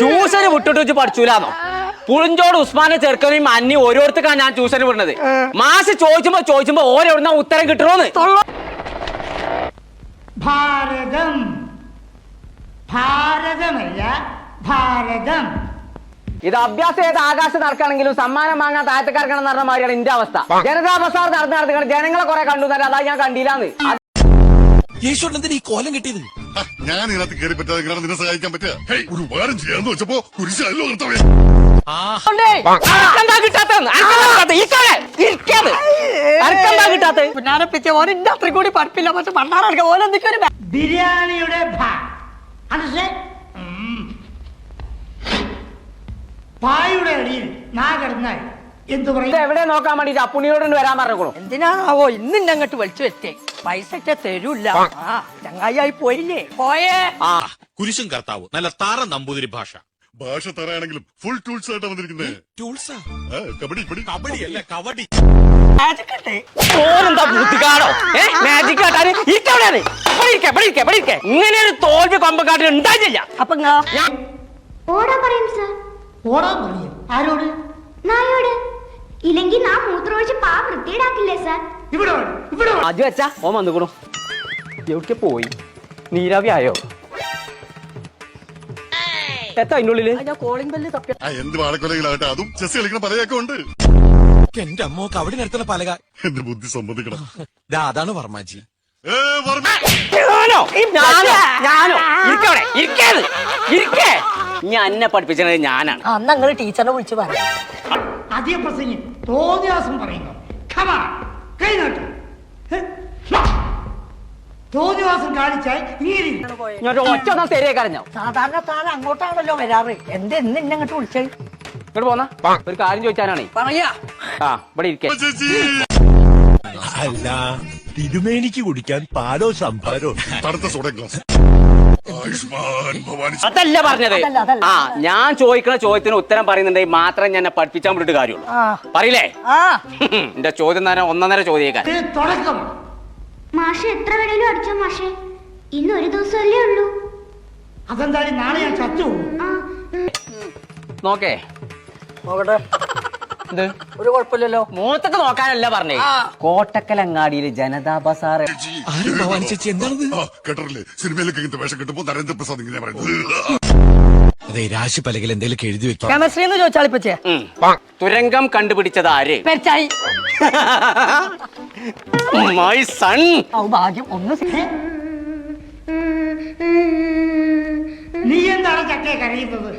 ട്യൂഷന് വിട്ടിട്ട് വെച്ച് പഠിച്ചൂലാന്നോ? പുളിഞ്ചോട് ഉസ്മാനെ ചെറുക്കനെയും അന്നി ഓരോരുത്തർക്കാണ് ഞാൻ ട്യൂഷന് വിടുന്നത്. മാസ് ചോദിച്ചുമ്പോ ചോദിച്ചുമ്പോ ഓരോരുന്ന ഉത്തരം കിട്ടണോന്ന്? ഭാരതം. ഭാരതമല്ല ഭാരതം. ഇത് അഭ്യാസം ഏത് ആകാശം നടക്കുകയാണെങ്കിലും സമ്മാനം വാങ്ങാൻ താഴത്തേക്കാർക്കണം എന്ന് പറഞ്ഞ മാതിരിയാണ് എന്റെ അവസ്ഥ. ജനതാ ബസാർ നടന്ന് നടത്തുകയാണ് ജനങ്ങളെ കുറെ കണ്ടു തന്നെ അതാ ഞാൻ കണ്ടില്ലാന്ന്. യേശുണ്ട് ഈ കോലം കിട്ടിയത്? ഞാൻ ഇതിനകത്ത് കയറി പറ്റാതെ ഇങ്ങനെ നിന്നെ സഹായിക്കാൻ പറ്റുക. ഹേയ്, ഒരു ഉപകാരം ചെയ്യാന്ന് വെച്ചപ്പോ കുരിശല്ലോ നിർത്തവേ അനക്കെന്താ കിട്ടാത്തതെന്ന്? അനക്കെന്താ കിട്ടാത്തത്? ഇരിക്കാതെ, ഇരിക്കാതെ. അനക്കെന്താ കിട്ടാത്തത്? പുന്നാരപ്പിച്ച ഓരോ അത്ര കൂടി പഠിപ്പില്ല. പക്ഷെ ബിരിയാണിയുടെ ഭ. പായുടെ അടിയിൽ നാ കിടന്നാൽ എന്തു പറയും? എവിടെ നോക്കാൻ വേണ്ടിട്ട് അപ്പുണിയോട് വരാൻ പറഞ്ഞോളൂ എന്തിനാണാവോ ഇന്ന് അങ്ങോട്ട് വലിച്ചു വെച്ചേ പൈസ ഒക്കെ തരൂല്ല. ആ. ചങ്ങായി പോയില്ലേ? പോയേ. ആ. കുരിശും കർത്താവ്. നല്ല താറ നമ്പൂതിരി ഭാഷ. ഭാഷ തറയാണെങ്കിലും ഫുൾ ടൂൾസ് ആയിട്ട് വന്നിരിക്കുന്നത്. ടൂൾസാ ആ, കബഡി കബഡി കബഡി അല്ല കബഡി. ഓനെന്താ ബുദ്ധിക്കാടോ ഏ മാജിക് കാട്ടാന് ഇരിക്കവിടെയാണ് ഇങ്ങനെ ഒരു തോൽവി കൊമ്പക്കാട്ടിന് ഉണ്ടായില്ല അപ്പൊ ഞാൻ ഓടാൻ പറയും സർ ഓടാൻ പറയും. ആരോട്? നായോട്. ഇല്ലെങ്കിൽ നാ മൂത്രമൊഴിച്ച് പാ വൃത്തിയിടാക്കില്ലേ സാർ? അജു അച്ഛാ ഇവിടെ വാ. അത് വെച്ചാ ഓൻ വന്നുകൂണു എവിടെ പോയി? നീരാവി ആയോ? എത്താ അതിന്റെ ഉള്ളിൽ കോളിംഗ് ബെല്ല് തപ്പി ആ എന്ത് വാഴക്കൊലകളാകട്ടെ അതും ചെസ് കളിക്കണ പലയൊക്കെ ഉണ്ട്. എന്റെ അമ്മ അവിടെ നിർത്തുന്ന പലക. എന്റെ ബുദ്ധി സമ്മതിക്കണം. ദാ അതാണ് വർമാജി ഏ, വർമ്മ. ഞാനോ? ഞാനോ? ഞാനോ? ഇരിക്കവിടെ ഇരിക്കേത് ഇരിക്കേ. ഞാൻ എന്നെ പഠിപ്പിച്ചത് ഞാനാണ്. അന്ന് അങ്ങനെ ടീച്ചറിനെ വിളിച്ചു പറയാം അധിക പ്രസംഗി തോന്നിയാസം പറയുന്നു. Come കൈ നീട്ട്. ഹെ, വാ. തോന്നിവാസം കാണിച്ചാൽ ഇങ്ങനെ ഞാൻ ഒറ്റ ഒന്നാ ശരിയായി കരഞ്ഞോ? സാധാരണ താൻ അങ്ങോട്ടാണല്ലോ വരാറ്. എന്ത് എന്ന് അങ്ങോട്ട് വിളിച്ചത് ഇങ്ങോട്ട് പോന്ന? ഒരു കാര്യം ചോദിച്ചാനാണേ. പറയാ. ആ ഇവിടെ ഇരിക്കേ. അല്ല തിരുമേനിക്ക് കുടിക്കാൻ പാലോ സംഭാരോ തടുത്ത സോഡ ഗ്ലാസ് ആയുഷ്മാൻ ഭവാനി അതല്ല പറഞ്ഞത്. അതല്ല, അതല്ല. ആ ഞാൻ ചോദിക്കുന്ന ചോദ്യത്തിന് ഉത്തരം പറയുന്നുണ്ടെങ്കിൽ മാത്രം ഞാൻ പഠിപ്പിച്ചാൽ പഠിപ്പിച്ചാൻ വിട്ടിട്ട് കാര്യമുള്ളൂ. ആ. പറയില്ലേ? ആ. എന്റെ ചോദ്യം തന്നെ ഒന്നര ചോദിക്കാൻ ഇത് മാഷെ എത്ര വേണേലും അടിച്ചോ മാഷെ? ഇന്ന് ഒരു ദിവസമല്ലേ ഉള്ളൂ. അതെന്തായാലും നാളെ ഞാൻ ചത്തു ആ നോക്കേ. നോക്കട്ടെ. എന്ത് ഒരു കുഴപ്പമില്ലല്ലോ. മൂത്തൊക്കെ നോക്കാനല്ല പറഞ്ഞേ. കോട്ടക്കലങ്ങാടിയിലെ ജനതാ ബസാർ കേട്ടിട്ടില്ലേ? സിനിമയിലൊക്കെ ഇങ്ങനത്തെ വേഷം കിട്ടുമ്പോ നരേന്ദ്രപ്രസാദ് ഇങ്ങനെ പറയുന്നത്. അതെ രാശി എന്തെങ്കിലും എഴുതി വെക്കാം കെമിസ്ട്രി എന്ന് ചോദിച്ചാൽ ഇപ്പച്ചേ തുരങ്കം കണ്ടുപിടിച്ചത് ആര്? പെരച്ചായി. മൈ സൺ ഔ ഭാഗ്യം. ഒന്ന് നീ എന്താണ് ചക്കയെ കരയുന്നത്?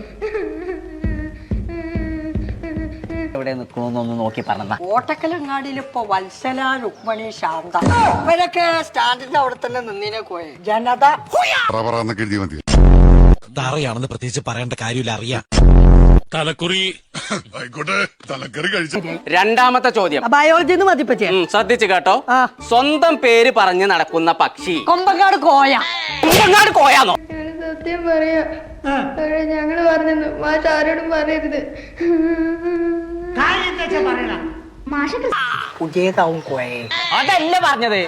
എവിടെ നിൽക്കണമെന്നൊന്ന് നോക്കി പറഞ്ഞ. കോട്ടക്കലങ്ങാടിയിൽ ഇപ്പൊ വത്സല രുക്മണി ശാന്ത. ഇവരൊക്കെ സ്റ്റാൻഡിന്റെ അവിടെ തന്നെ നിന്നിനെ പോയെ ജനത മതി. തറയാണെന്ന് പ്രത്യേകിച്ച് പറയേണ്ട കാര്യമില്ല അറിയാം. തലക്കുറി. ആയിക്കോട്ടെ തലക്കറി കഴിച്ച. രണ്ടാമത്തെ ചോദ്യം. ബയോളജി മതിപ്പച്ചേ ഉം, ശ്രദ്ധിച്ചു കേട്ടോ. ആ. സ്വന്തം പേര് പറഞ്ഞ് നടക്കുന്ന പക്ഷി. കൊമ്പങ്ങാട് കോയ. കൊമ്പങ്ങാട് കോയാന്നോ? ഞങ്ങൾ സത്യം പറയാ. ഞങ്ങൾ പറഞ്ഞു മാഷ് ആരോടും പറയരുത്. കോയെ അതല്ല പറഞ്ഞത്.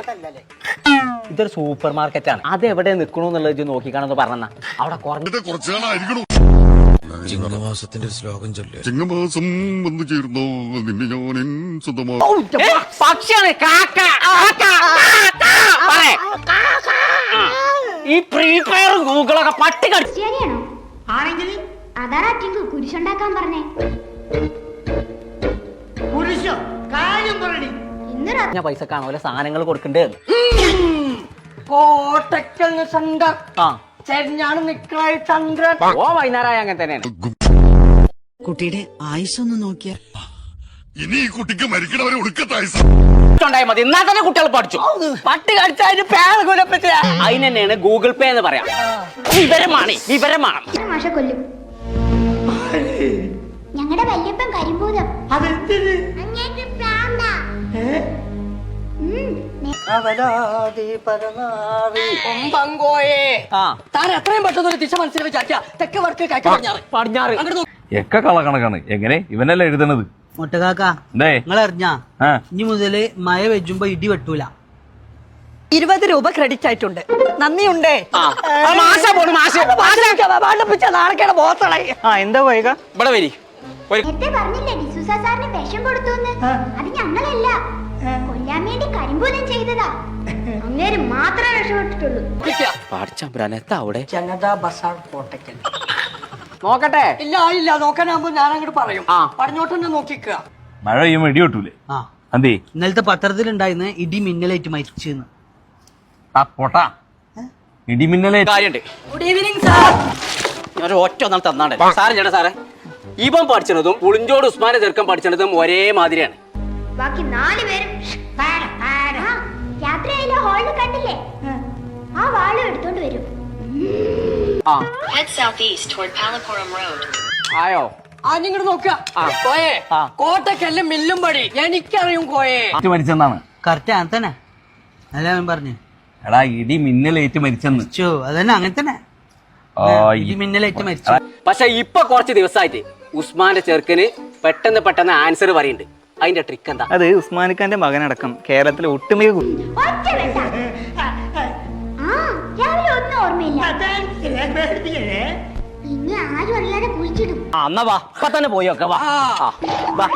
ഇതൊരു സൂപ്പർ മാർക്കറ്റ് ആണ് അത് എവിടെ നിൽക്കണു എന്നുള്ളത് നോക്കിക്കാണെന്ന് പറഞ്ഞ അവിടെ കുറച്ചു ചിങ്ങമാസത്തിന്റെ ഒരു ശ്ലോകം ചൊല്ലേ. ചിങ്ങമാസം വന്നു ചേർന്നു? നിന്നെ ഞാൻ പക്ഷിയാണ്. കാക്ക കാക്ക, കാക്ക. പറയ്. ആ. ഈ പ്രീഫയർ ഗൂഗിളൊക്കെ പട്ടി കടിച്ചു ആണെങ്കിൽ അതാണ് കുരിശുണ്ടാക്കാൻ പറഞ്ഞേ. ഞാൻ പൈസ കാണാൻ സാധനങ്ങൾ കൊടുക്കണ്ടേ. കോട്ടക്കൽ ആ. ചെരിഞ്ഞാണ് നിക്കായി ചന്ദ്രൻ. ഓ വൈകുന്നേരമായ അങ്ങനെ തന്നെയാണ്. കുട്ടിയുടെ ആയുസൊന്ന് നോക്കിയാ ഇനി ഈ കുട്ടിക്ക് മരിക്കണവരെ മതി. എന്നാ തന്നെ കുട്ടികൾ പഠിച്ചു. പട്ടി കടിച്ചതിന് പേര് കുലപ്പറ്റ അതിന് തന്നെയാണ് ഗൂഗിൾ പേ എന്ന് പറയാം. വിവരമാണ് വിവരമാണ്. മാഷ കൊല്ലും. ഞങ്ങളുടെ വല്യപ്പൻ കരിമ്പൂതം. അതെന്തിന്? അവലാതി പരനാറി ഒമ്പങ്കോയെ ആ. താൻ എത്രയും പെട്ടെന്ന് ഒരു ദിശ മനസ്സിൽ വെച്ചാ തെക്ക് വടക്ക് കിഴക്ക് പടിഞ്ഞാറ്. പടിഞ്ഞാറ്. അങ്ങോട്ട് നോക്ക്. ഒക്കെ കളകണക്കാണ് എങ്ങനെ? ഇവനല്ല എഴുതണത്? മുട്ടകാക്ക നിങ്ങൾ അറിഞ്ഞാ ഇനി മുതൽ മഴ വെജുമ്പോ ഇടി വെട്ടൂല. ഇരുപത് രൂപ ക്രെഡിറ്റ് ആയിട്ടുണ്ട്. നന്ദിയുണ്ടേ. എന്താ പോയിക ഇവിടെ വരി. പറഞ്ഞില്ലേ വിഷം കൊടുത്തു അത് ഞങ്ങളല്ല. കൊല്ലാൻ വേണ്ടി കരിമ്പൂലം ചെയ്തതാ. അങ്ങേര് മാത്രമേ രക്ഷപ്പെട്ടിട്ടുള്ളൂ. പാടിച്ചാ അവിടെ? ജനതാ ബസാർ കോട്ടയ്ക്കൽ നോക്കട്ടെ. ഇല്ല ഇല്ല നോക്കാനാകുമ്പോ ഞാൻ അങ്ങോട്ട് പറയും. പറഞ്ഞോട്ട് തന്നെ നോക്കിക്കുക മഴ പെയ്യുമ്പോ ഇടി കിട്ടൂലേ ആ. അന്തേ. ഇന്നലത്തെ പത്രത്തിലുണ്ടായിരുന്ന ഇടി മിന്നലേറ്റ് മരിച്ചെന്ന്. ആ പൊട്ടാ. ഇടിമിന്നലേ കാര്യണ്ട്. ഗുഡ് ഈവനിങ് സാർ ഞാൻ ഒറ്റ ഒന്നാൾ തന്നാണ്. സാറേ ചേട്ടാ സാറേ. ഇവൻ പഠിച്ചതും പുളിഞ്ചോട് ഉസ്മാനെ ചെറുക്കം പഠിച്ചതും ഒരേ മാതിരിയാണ് ബാക്കി നാല് പേരും രാത്രിയായാലും ഹാളിൽ കണ്ടില്ലേ? ആ വാളും എടുത്തോണ്ട് വരും. ആ. Head southeast toward Palapuram Road. ആയോ? ആ നിങ്ങട് നോക്കുക കോയെ കോട്ടയ്ക്കല്ല മില്ലും പടി. എനിക്കറിയും കോയെ. ഏറ്റു മരിച്ചെന്നാണ്. കറക്റ്റ് അങ്ങനെ തന്നെ അല്ല ഞാൻ പറഞ്ഞു. എടാ ഇടി മിന്നലേറ്റ് മരിച്ചെന്ന്. ചോ അതന്നെ അങ്ങനെ തന്നെ ആ, ഇടി മിന്നലേറ്റ് മരിച്ചു. പക്ഷെ ഇപ്പൊ കുറച്ച് ദിവസമായിട്ട് ഉസ്മാന്റെ ചെറുക്കന് പെട്ടെന്ന് പെട്ടെന്ന് ആൻസർ പറയുന്നുണ്ട്. അതിന്റെ ട്രിക്ക് എന്താ? അത് ഉസ്മാനിക്കാന്റെ മകനടക്കം കേരളത്തിലെ ഒട്ടുമിക വാ ഇപ്പൊ തന്നെ വാ. ആ, വാ.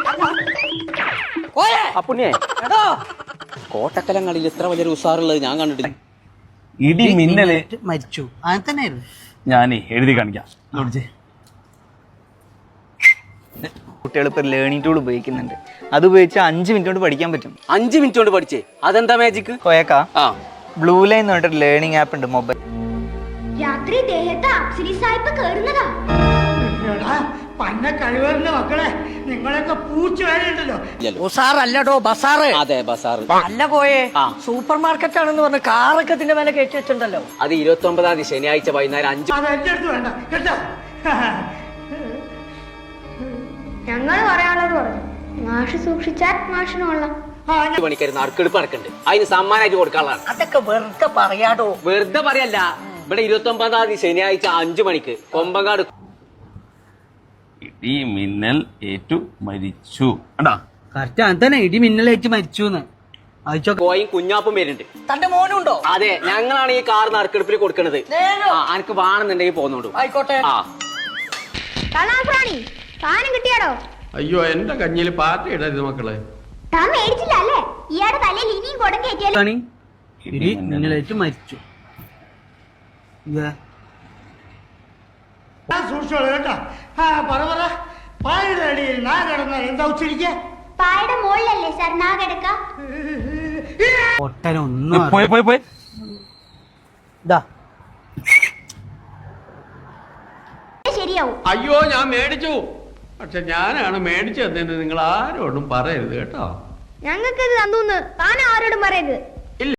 കോട്ടക്കലങ്ങളിൽ ഇത്ര വലിയൊരു ഉസാറുള്ളത് ഞാൻ കണ്ടിട്ടില്ല. ഇടി മിന്നൽ. മരിച്ചു. അങ്ങനെ തന്നെയായിരുന്നു. ഞാനേ എഴുതി കാണിക്കാം. കുട്ടികൾ ഇപ്പൊ ലേണിംഗ് ടൂൾ ഉപയോഗിക്കുന്നുണ്ട്. അത് ഉപയോഗിച്ച് അഞ്ച് മിനിറ്റ് കൊണ്ട് പഠിക്കാൻ പറ്റും. അഞ്ച് മിനിറ്റ് കൊണ്ട് പഠിച്ചേ? അതെന്താ മാജിക് കോയക്ക? ആ. ബ്ലൂ ലൈൻ എന്ന് പറഞ്ഞിട്ട് ലേണിംഗ് ആപ്പ് ഉണ്ട് മൊബൈൽ രാത്രി ദേഹത്ത് അപ്സരി സായിപ്പ് കേറുന്നതാ. പന്ന കഴിവറിന്റെ മക്കളെ നിങ്ങളൊക്കെ പൂച്ച വേലയുണ്ടല്ലോ. ഉസാറല്ലടോ ബസാറ്. അതെ ബസാർ അല്ല പോയേ ആ. സൂപ്പർ മാർക്കറ്റ് ആണെന്ന് പറഞ്ഞ് കാറൊക്കെ ഇതിന്റെ മേലെ കയറ്റി വെച്ചിട്ടുണ്ടല്ലോ. അത് ഇരുപത്തി ഒമ്പതാം തീയതി ശനിയാഴ്ച വൈകുന്നേരം അഞ്ച് അത് എന്റെ അടുത്ത് വേണ്ട കേട്ടോ. ഞങ്ങൾ പറയാനുള്ളത് പറഞ്ഞു. മാഷ് സൂക്ഷിച്ചാൽ മാഷിനുള്ള നടക്കുന്നുണ്ട് അതിന് സമ്മാനമായിട്ട് കൊടുക്കാനുള്ളതാണ് അതൊക്കെ വെറുതെ പറയാടോ? വെറുതെ പറയല്ല. ഇവിടെ ഇരുപത്തി ഒമ്പതാം തീയതി ശനിയാഴ്ച അഞ്ചു മണിക്ക് കൊമ്പങ്കാട്. ഇടി മിന്നൽ ഏറ്റു മരിച്ചു. കണ്ടാ? കറക്റ്റ് അങ്ങനെ തന്നെ ഇടി മരിച്ചു കോയും കുഞ്ഞാപ്പും വരുന്നുണ്ട്. തന്റെ മോനുണ്ടോ? അതെ ഞങ്ങളാണ് ഈ കാർ നറുക്കെടുപ്പിൽ കൊടുക്കുന്നത് എനിക്ക് വേണമെന്നുണ്ടെങ്കിൽ പോകുന്നുണ്ടോ ആയിക്കോട്ടെ. ആ. സാധനം കിട്ടിയാടോ? അയ്യോ എന്റെ കഞ്ഞിയിൽ പാറ്റ ഇടരുത് മക്കളെ. താൻ മേടിച്ചില്ല അല്ലേ? ഇയാടെ തലയിൽ ഇനിയും കുടം കയറ്റിയാലും? ഇനി മരിച്ചു. ഇതാ. ഞാൻ സൂക്ഷിച്ചോളൂ കേട്ടോ. ആ പറ പറ. പായുടെ അടിയിൽ നാ കിടന്ന എന്താ ഉച്ചരിക്ക? പായുടെ മുകളിലല്ലേ സാർ നാ കിടക്ക? ഒട്ടനൊന്നും അറിയില്ല. പോയി പോയി പോയി. ഇതാ ശരിയാവും. അയ്യോ ഞാൻ മേടിച്ചു. പക്ഷെ ഞാനാണ് മേടിച്ചതെന്ന് നിങ്ങൾ ആരോടും പറയരുത് കേട്ടോ. ഞങ്ങൾക്ക് ഇത് തന്നു താൻ ആരോടും പറയരുത്.